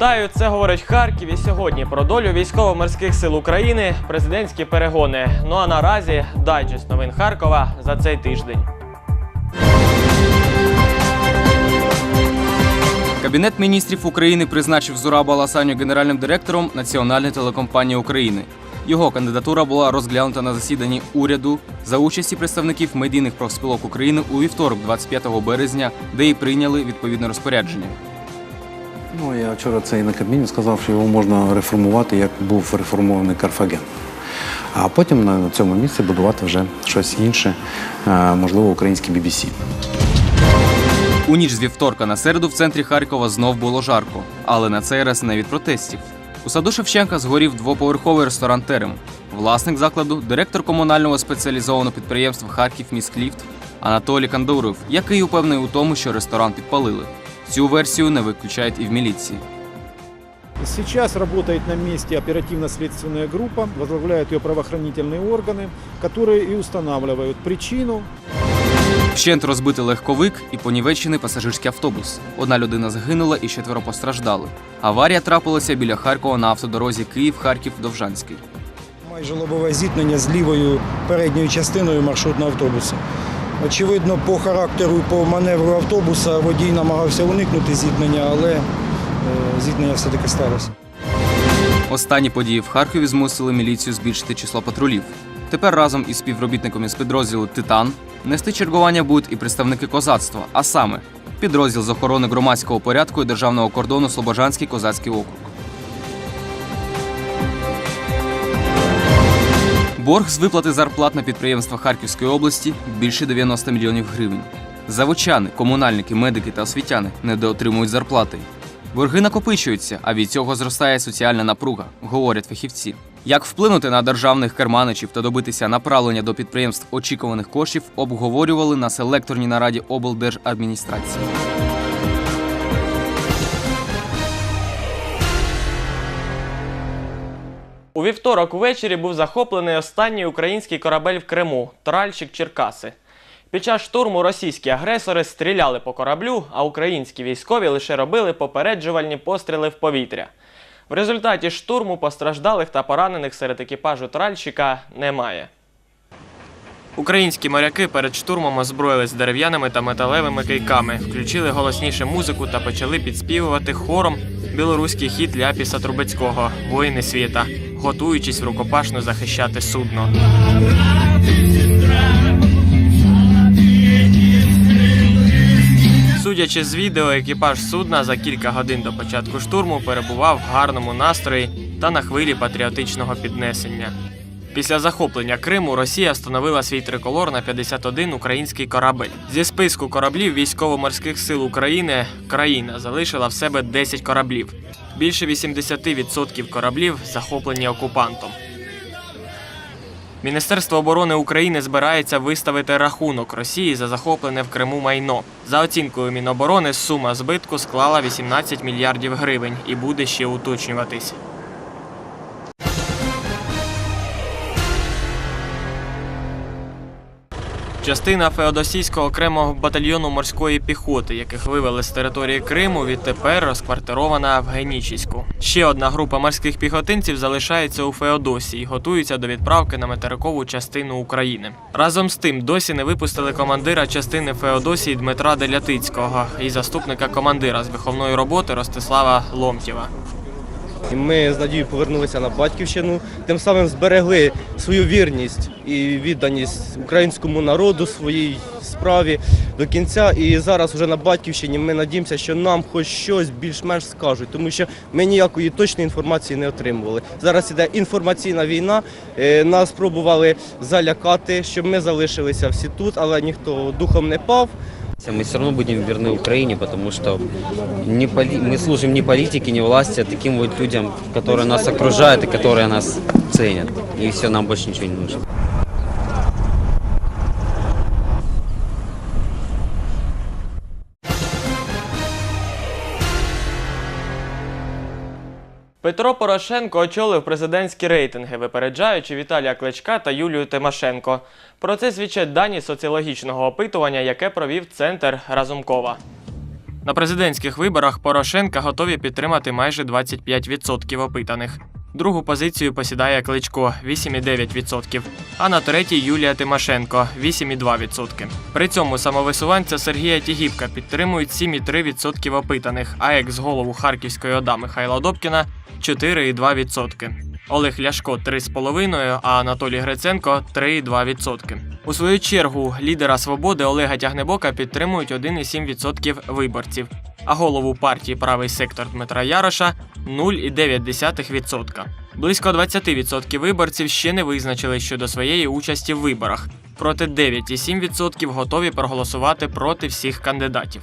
Вітаю! Це говорить Харків. І сьогодні про долю військово-морських сил України, президентські перегони. Ну а наразі дайджест новин Харкова за цей тиждень. Кабінет міністрів України призначив Зураба Ласаню генеральним директором Національної телекомпанії України. Його кандидатура була розглянута на засіданні уряду за участі представників медійних профспілок України у вівторок, 25 березня, де і прийняли відповідне розпорядження. Ну, я вчора це і на Кабміні сказав, що його можна реформувати, як був реформований Карфаген. А потім на цьому місці будувати вже щось інше, е, можливо, українське BBC. У ніч з вівторка на середу в центрі Харкова знов було жарко, але на цей раз не від протестів. У саду Шевченка згорів двоповерховий ресторан Терем. Власник закладу, директор комунального спеціалізованого підприємства Харків Міськліфт Анатолій Кандуров, який упевнений у тому, що ресторан підпалили. Цю версію не виключають і в міліції. Сейчас работает на месте оперативно-следственная группа, возглавляют ее правоохранительные органы, которые и устанавливают причину Вщент розбитий легковик і понівечений пасажирський автобус. Одна людина загинула і четверо постраждали. Аварія трапилася біля Харкова на автодорозі Київ-Харків-Довжанський. Майже лобове зіткнення з лівою передньою частиною маршрутного автобуса. Очевидно, по характеру і по маневру автобуса водій намагався уникнути зіткнення, але е, зіткнення все-таки сталося. Останні події в Харкові змусили міліцію збільшити число патрулів. Тепер разом із співробітниками з підрозділу Титан нести чергування будуть і представники козацтва, а саме підрозділ з охорони громадського порядку і державного кордону Слобожанський козацький округ. Борг з виплати зарплат на підприємства Харківської області більше 90 мільйонів гривень. Заводчани, комунальники, медики та освітяни недоотримують зарплати. Борги накопичуються, а від цього зростає соціальна напруга, говорять фахівці. Як вплинути на державних керманичів та добитися направлення до підприємств очікуваних коштів, обговорювали на селекторній нараді облдержадміністрації. У вівторок ввечері був захоплений останній український корабель в Криму тральщик Черкаси. Під час штурму російські агресори стріляли по кораблю, а українські військові лише робили попереджувальні постріли в повітря. В результаті штурму постраждалих та поранених серед екіпажу тральщика немає. Українські моряки перед штурмом озброїлись дерев'яними та металевими кийками, включили голосніше музику та почали підспівувати хором білоруський хіт Ляпіса Трубецького Воїни світа, готуючись рукопашно захищати судно. Судячи з відео, екіпаж судна за кілька годин до початку штурму перебував в гарному настрої та на хвилі патріотичного піднесення. Після захоплення Криму Росія встановила свій триколор на 51 український корабель. Зі списку кораблів військово-морських сил України країна залишила в себе 10 кораблів. Більше 80% кораблів захоплені окупантом. Міністерство оборони України збирається виставити рахунок Росії за захоплене в Криму майно. За оцінкою Міноборони, сума збитку склала 18 мільярдів гривень і буде ще уточнюватись. Частина Феодосійського окремого батальйону морської піхоти, яких вивели з території Криму, відтепер розквартирована в Генічіську. Ще одна група морських піхотинців залишається у Феодосії, і готується до відправки на материкову частину України. Разом з тим, досі не випустили командира частини Феодосії Дмитра Делятицького і заступника командира з виховної роботи Ростислава Ломтєва. І ми з надією повернулися на батьківщину, тим самим зберегли свою вірність і відданість українському народу, своїй справі до кінця. І зараз вже на батьківщині ми надіємося, що нам хоч щось більш-менш скажуть, тому що ми ніякої точної інформації не отримували. Зараз іде інформаційна війна. е, Нас пробували залякати, щоб ми залишилися всі тут, але ніхто духом не пав. Мы все равно будем верны Украине, потому что не поли- мы служим не политике, не власти, а таким вот людям, которые нас окружают и которые нас ценят. И все, нам больше ничего не нужно. Петро Порошенко очолив президентські рейтинги, випереджаючи Віталія Кличка та Юлію Тимошенко. Про це свідчать дані соціологічного опитування, яке провів центр Разумкова. На президентських виборах Порошенка готові підтримати майже 25% опитаних. Другу позицію посідає Кличко 8,9%, а на третій Юлія Тимошенко 8,2%. При цьому самовисуванця Сергія Тігіпка підтримують 7,3% опитаних, а екс-голову Харківської ОДА Михайла Добкіна 4,2%. Олег Ляшко 3,5%, а Анатолій Гриценко 3,2%. У свою чергу лідера свободи Олега Тягнебока підтримують 1,7% виборців, а голову партії Правий сектор Дмитра Яроша 0,9%. Близько 20% виборців ще не визначили щодо своєї участі в виборах, проте 9,7% готові проголосувати проти всіх кандидатів.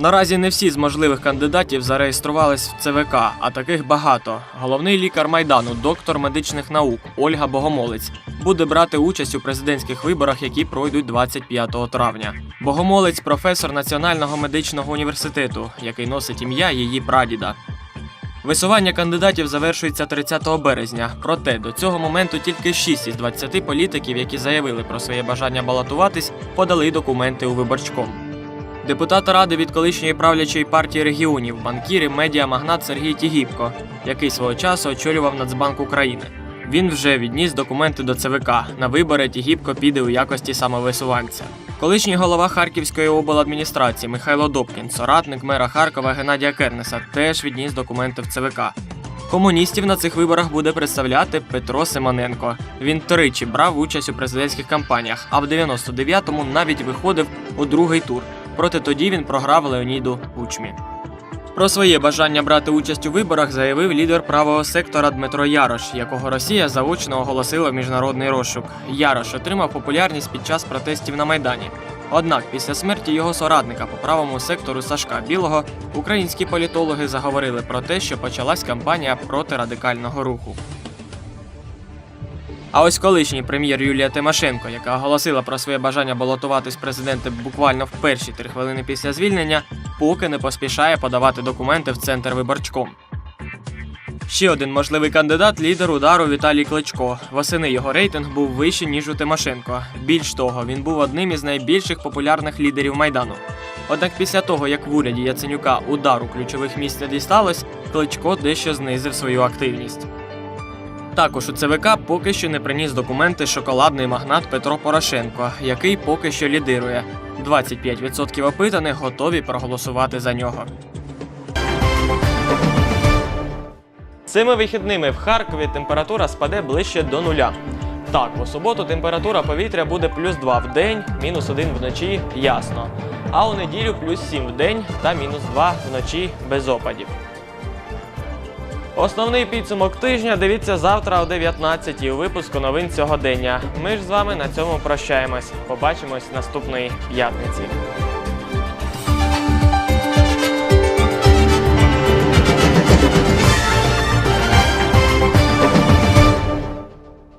Наразі не всі з можливих кандидатів зареєструвались в ЦВК, а таких багато. Головний лікар майдану, доктор медичних наук Ольга Богомолець, буде брати участь у президентських виборах, які пройдуть 25 травня. Богомолець професор Національного медичного університету, який носить ім'я її прадіда. Висування кандидатів завершується 30 березня. Проте до цього моменту тільки 6 із 20 політиків, які заявили про своє бажання балотуватись, подали документи у виборчком. Депутат ради від колишньої правлячої партії регіонів, банкір і медіамагнат Сергій Тігіпко, який свого часу очолював Нацбанк України. Він вже відніс документи до ЦВК. На вибори Тігіпко піде у якості самовисуванця. Колишній голова Харківської обладміністрації Михайло Добкін, соратник мера Харкова Геннадія Кернеса, теж відніс документи в ЦВК. Комуністів на цих виборах буде представляти Петро Симоненко. Він тричі брав участь у президентських кампаніях, а в 99-му навіть виходив у другий тур. Проте тоді він програв Леоніду Кучмі. Про своє бажання брати участь у виборах заявив лідер правого сектора Дмитро Ярош, якого Росія заочно оголосила в міжнародний розшук. Ярош отримав популярність під час протестів на Майдані. Однак після смерті його соратника по правому сектору Сашка Білого українські політологи заговорили про те, що почалась кампанія проти радикального руху. А ось колишній прем'єр Юлія Тимошенко, яка оголосила про своє бажання балотуватись в президенти буквально в перші три хвилини після звільнення, поки не поспішає подавати документи в центр виборчком. Ще один можливий кандидат лідер удару Віталій Кличко. Восени його рейтинг був вищий, ніж у Тимошенко. Більш того, він був одним із найбільших популярних лідерів майдану. Однак після того, як в уряді Яценюка удару ключових місць не дісталось, Кличко дещо знизив свою активність. Також у ЦВК поки що не приніс документи шоколадний магнат Петро Порошенко, який поки що лідирує. 25% опитаних готові проголосувати за нього. Цими вихідними в Харкові температура спаде ближче до нуля. Так, у суботу температура повітря буде плюс 2 в день, мінус 1 вночі, ясно. А у неділю плюс 7 в день та мінус 2 вночі без опадів. Основний підсумок тижня дивіться завтра о 19 у випуску новин сьогодення. Ми ж з вами на цьому прощаємось. Побачимось наступної п'ятниці.